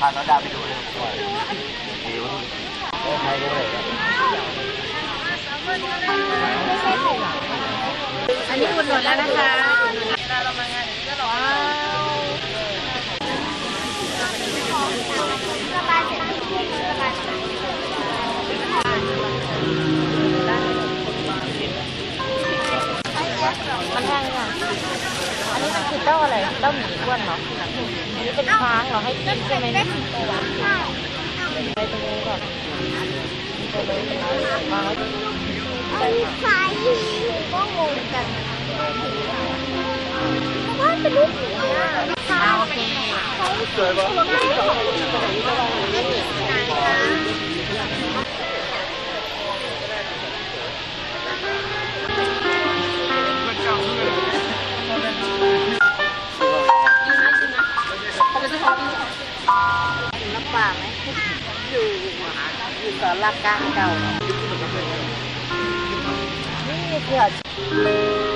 พาน้องดาวไปดูเลยใครก็ได้อันนี้อุดหนุนแล้วนะคะเวลาเรามางาน เต้าอะไรเต้าหมีอ้วนเหรออันนี้เป็นช้างเหรอให้กินใช่ไหมเนี่ยไปตรงนี้ก่อนไปเลยมาแล้วไอ้ใครก็งงกันเพราะว่าเป็นลูกหมีอะโอเคสวยปะไม่มีที่ไหนคะ อยู่สารกลางเก่านี่เกือบขอ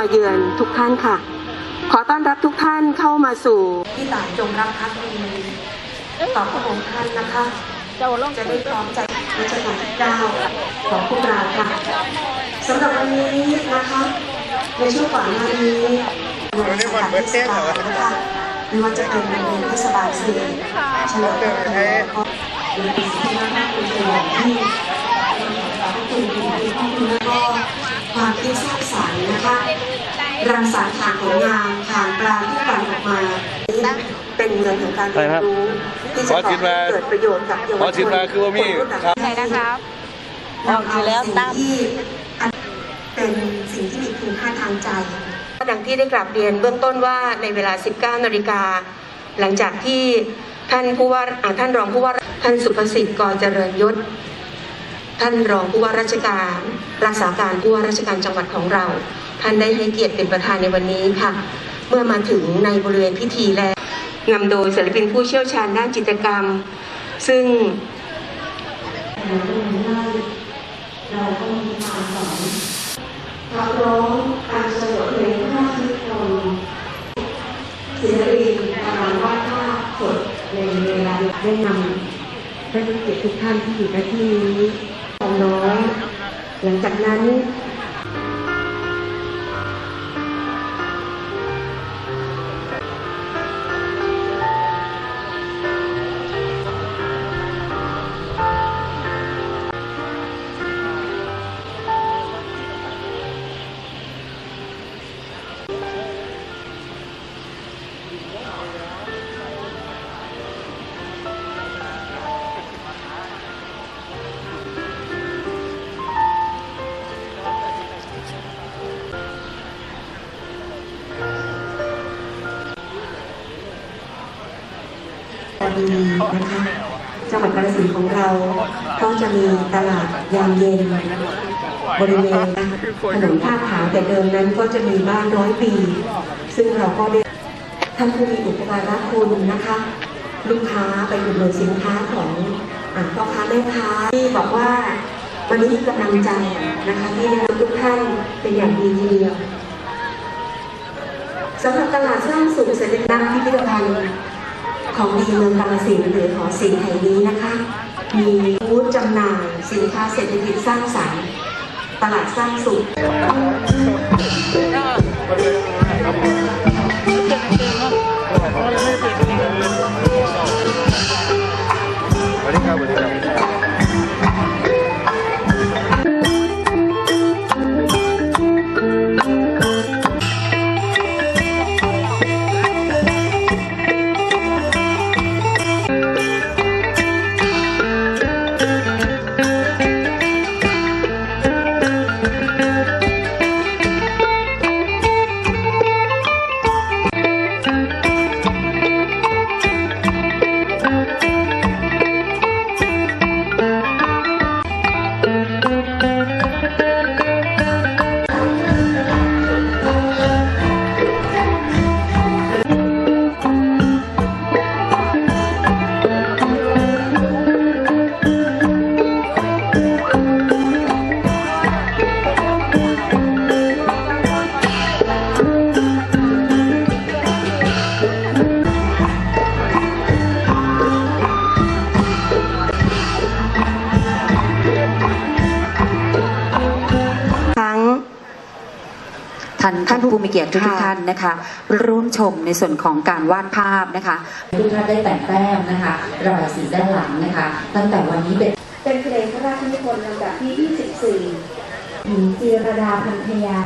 มาเยือนทุกท่านค่ะ ขอต้อนรับทุกท่านเข้ามาสู่ที่ต่างจงรักภักดีต่อพระองค์ท่านนะคะเจ้าล่องจะได้พร้อมใจรัชกาลที่เก้าของพวกเราค่ะสำหรับวันนี้นะคะในช่วงก่อนหน้านี้วันนี้วันเบิร์ดเต้นเหรอคะไม่ว่าจะเป็นโรงเรียนเทศบาลสี่เฉลิมพระเกียรติหรือเป็นสิ่งที่น่าภูมิใจอย่ขอบคุณคุณพ่อคุณแม่ก็ความคิดสร้าง นะคะรังสรรค์ผ่านผลงานผ่านปลาที่ปั่นออกมาเป็นเงินของการเรียนรู้ที่จะก่อให้เกิดประโยชน์กับเยาวพอชชิมนมาคือว่ามีครับไหนนะครับออกอยู่แล้วตั้มที่เป็นสิ่งที่มีคุณค่าทางใจดังที่ได้กราบเรียนเบื้องต้นว่าในเวลา 19 นาฬิกา หลังจากที่ท่านผู้ว่าอ่าท่านรองผู้ว่าท่านสุภสิทธิ์กรเจริญยศ ท่านรองผู้ว่าราชการรักษาการผู้ว่าราชการจังหวัดของเรา ท่านได้ให้เกียรติเป็นประธานในวันนี้ค่ะ เมื่อมาถึงในบริเวณพิธีแล้วนำโดยศิลปินผู้เชี่ยวชาญด้านจิตรกรรม ซึ่งเราก็มีการสอนขับร้องการสะดวกเพลงพระราชนิพนศิลปินกำลังวาดภาพสดในเวลาได้นำท่านผู้เกียรติทุกท่านที่อยู่ในที่นี้ น้อย หลังจากนั้น มีนะคะจังหวัดกาฬสินธุ์ของเราก็จะมีตลาดยามเย็น บริเวณถนนท่าขาวแต่เดิมนั้นก็จะมีบ้านร้อยปี ซึ่งเราก็ได้ท่านผู้มีอุปการะคุณนะคะ ลูกค้าไปอุดหนุนสินค้าของพ่อค้าแม่ค้าที่บอกว่าวันนี้กำลังใจนะคะที่ได้รับทุกท่านเป็นอย่างดีทีเดียวสำหรับตลาดสร้างสุขเสด็จนักพิพิธภัณฑ์ ของดีเมืองกาลสินธุ์หรือหอศิลป์แห่งนี้นะคะ มีบูธจำหน่ายสินค้าเศรษฐกิจสร้างสรรค์ ตลาดสร้างสุขานท่านผู้ผู้มีเกียรติทุกค่ะท่านนะคะ ร่วมชมในส่วนของการวาดภาพนะคะทุกท่านได้แต่งแต้มนะคะระบายสีด้านหลังนะคะ ตั้งแต่วันนี้เป็นเป็นเพลงพระราชนิพนธ์ลำดับที่ 24หญิงจีรดาพันธยา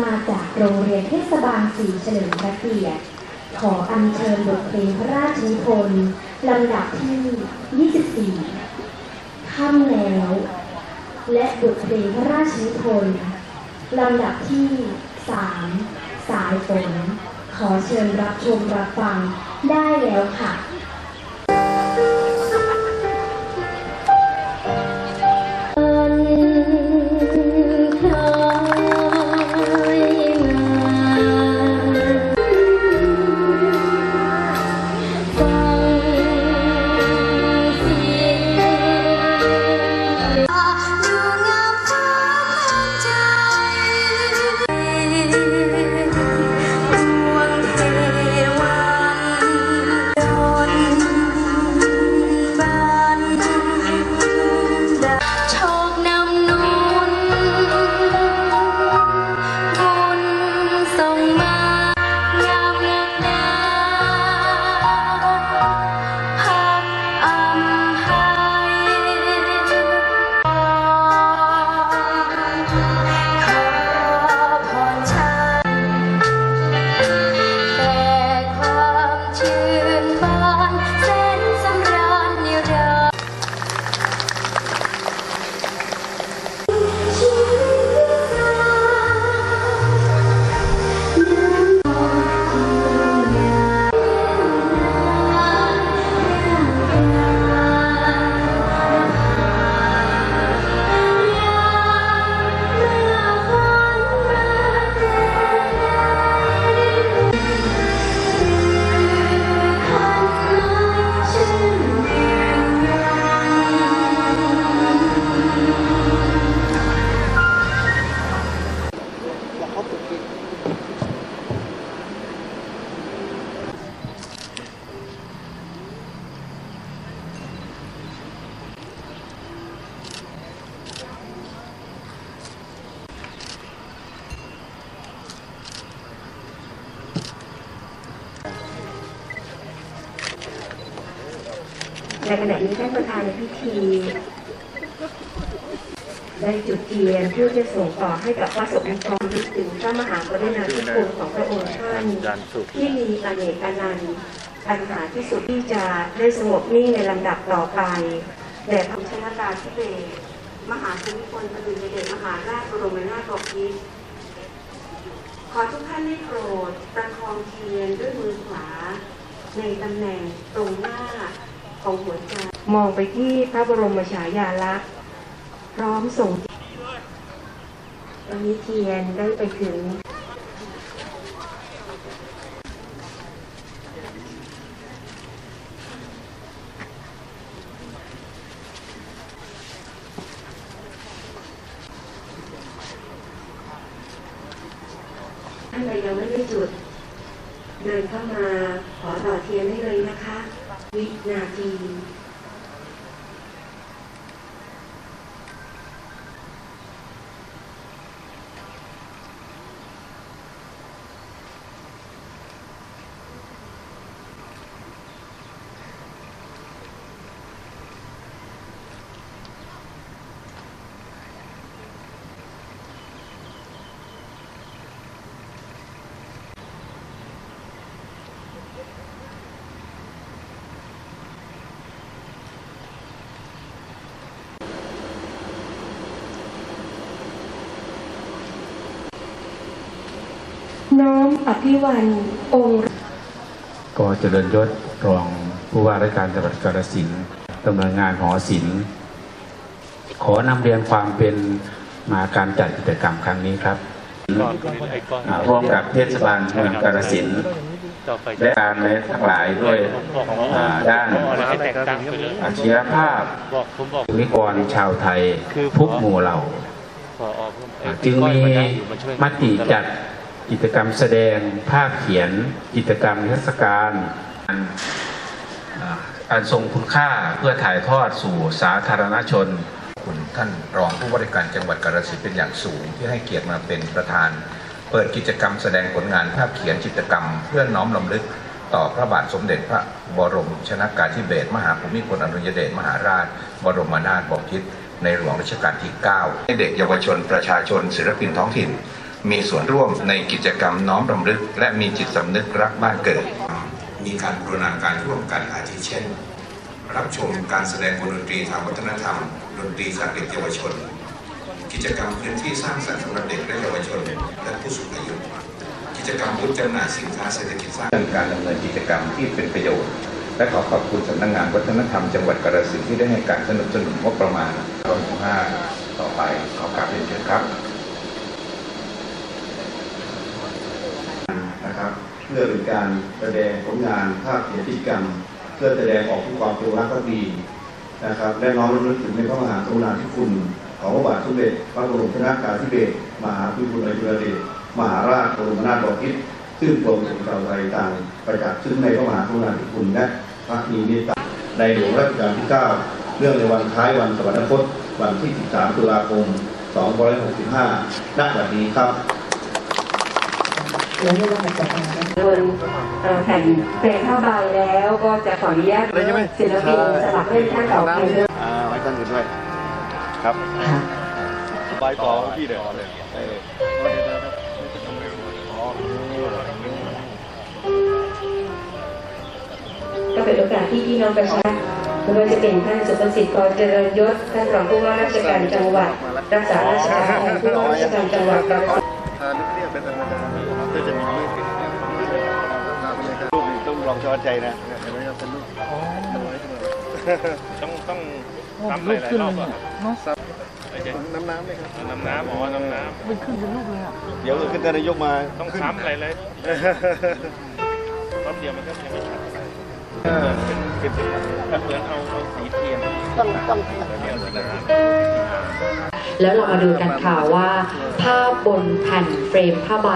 มาจากโรงเรียนเทศบาลสีเฉลิมพระเกียรติขออัญเชิญบทเพลงพระราชนิพนธ์ลำดับที่ 24ค่ำแล้ว และบทเพลงพระราชนิพนธ์ลำดับที่ 3 สายฝนขอเชิญรับชมรับฟังได้แล้วค่ะ ในขณะนี้ท่านประธานในพิธี ได้จุดเทียนเพื่อจะส่งต่อให้กับพระสงฆ์องลึกถึงพระมหากรุณาธิคุณของพระองค์ท่านที่มีอเนกอนันต์ปัญหาที่สุดที่จะได้สงบนิ่งในลำดับต่อไปแด่พระชนกาธิเบศมหาภูมิพลอดุลยเดชมหาราชบรมนาถบพิตรขอทุกท่านได้โปรดประคองเทียนด้วยมือขวา ในตำแหน่งตรงหน้า ของหัวใจมองไปที่พระบรมฉายาลักษณ์พร้อมส่งตอนนี้เทียนได้ไปถึงท่านใดยังไม่ได้จุด เดินเข้ามาขอต่อเทียนได้เลยนะคะ วินาที น้ อภิวันองค์ก็เจริญยศรองผู้ว่าราชการจังหวัดกาฬสินธุ์ดำเนินงานหอศิลป์ขอนำเรียนความเป็นมาการจัดกิจกรรมครั้งนี้ครับร่วมกับเทศบาลเมืองกาฬสินธุ์และการในทั้งหลายด้วยด้านอาชีวภาพนิกรชาวไทยทุกหมู่เหล่าจึงมีมติจัด กิจกรรมแสดงภาพเขียน กิจกรรมนิทรรศการอันอ่าอันทรงคุณค่าเพื่อถ่ายทอดสู่สาธารณชน คุณท่านรองผู้ว่าราชการจังหวัดกาฬสินธุ์เป็นอย่างสูง ที่ให้เกียรติมาเป็นประธาน เปิดกิจกรรมแสดงผลงานภาพเขียนจิตรกรรม เพื่อน้อมรำลึกต่อพระบาทสมเด็จพระบรมชนากาธิเบศรมหาภูมิพลอดุลยเดชมหาราช บรมนาถบพิตรในหลวงรัชกาลที่ 9 ให้เด็กเยาวชนประชาชนศิลปินท้องถิ่น มีส่วนร่วมในกิจกรรมน้อมรำลึก และมีจิตสำนึกรักบ้านเกิด มีการบูรณาการร่วมกันอาทิเช่น รับชมการแสดงบนดนตรีทางวัฒนธรรม ดนตรีจากเด็กเยาวชน กิจกรรมพื้นที่สร้างสรรค์สำหรับเด็กและเยาวชน และผู้สูงอายุกิจกรรมบูธจำหน่ายสินค้าเศรษฐกิจสร้างการดำเนินกิจกรรมที่เป็นประโยชน์ และขอขอบคุณสำนักงานวัฒนธรรมจังหวัดกาฬสินธุ์ที่ได้ให้การสนับสนุนงบประมาณร้อยห้าต่อไปขอกราบเรียนเชิญครับ นะครับ เพื่อเป็นการแสดงผลงานภาพเขียนกิกรรม เพื่อแสดงออกถึงความจงรักภักดีนะครับ และน้อมรำลึกถึงในพระมหากรุณาธิคุณของพระบาทสมเด็จพระบรมชนากาธิเบศรมหาภูมิพลอดุลยเดชมหาราชบรมนาถบพิตรซึ่งตรงกับชาวไทยต่างประจักษ์ซึ่งในพระมหากรุณาธิคุณและพระมีเมตตาในหลวงรัชกาลที่ 9เนื่องในวันคล้ายวันสวรรคตวันที่ 13 ตุลาคม 2565 ณ บัดนี้ครับ บนเอ่อแผ่นเปลผ้าใบแล้วก็จะขออนุญาตศิลปินสลับเล่นท่านต่อไปด้วยอ่าไว้ท่านอื่นด้วย ครับใบต่อพี่เดี๋ยวเลยเออก็เป็นโอกาสที่พี่น้องประชาชนไม่ว่าจะเป็นท่านสุภสิทธิ์กรเจริญยศท่านรองผู้ว่าราชการจังหวัด รักษาราชการแทนผู้ว่าราชการจังหวัดกาฬสินธุ์อ่านึกเรีย ก็จะมีรูปรูปนี้ต้องลองช้อนใจนะเห็นไหมครับเป็นรูปต้องต้องทำหลายๆรอบอะน้ำน้ำเลยครับน้ำน้ำอ๋อน้ำน้ำมันขึ้นเป็นรูปเลยอะเดี๋ยวขึ้นแต่นายกมาต้องซ้ำอะไรเลยรอบเดียวมันก็ยังไม่ชัด แล้วเรามาดูกันค่ะว่า ภาพบนแผ่นเฟรมผ้าใบ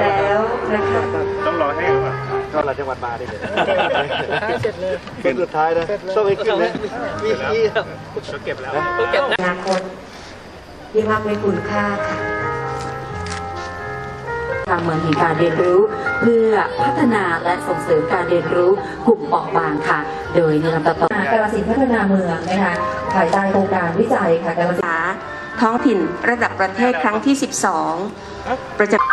แล้วนะคะต้องรอให้ก่อนก็เราจังหวัดมาดิเสร็จเลยเป็นสุดท้ายนะต้องไปขึ้นนะมีที่ก็เก็บแล้วอนาคตที่มากไม่คุณค่าค่ะ ทางเมืองแห่งการเรียนรู้ เพื่อพัฒนาและส่งเสริมการเรียนรู้กลุ่มเปราะบางค่ะ โดยในลำดับต่อมากาลสินพัฒนาเมืองนะคะภายใต้โครงการวิจัยค่ะการศึกษาท้องถิ่นระดับประเทศครั้งที่ 12 ประจำ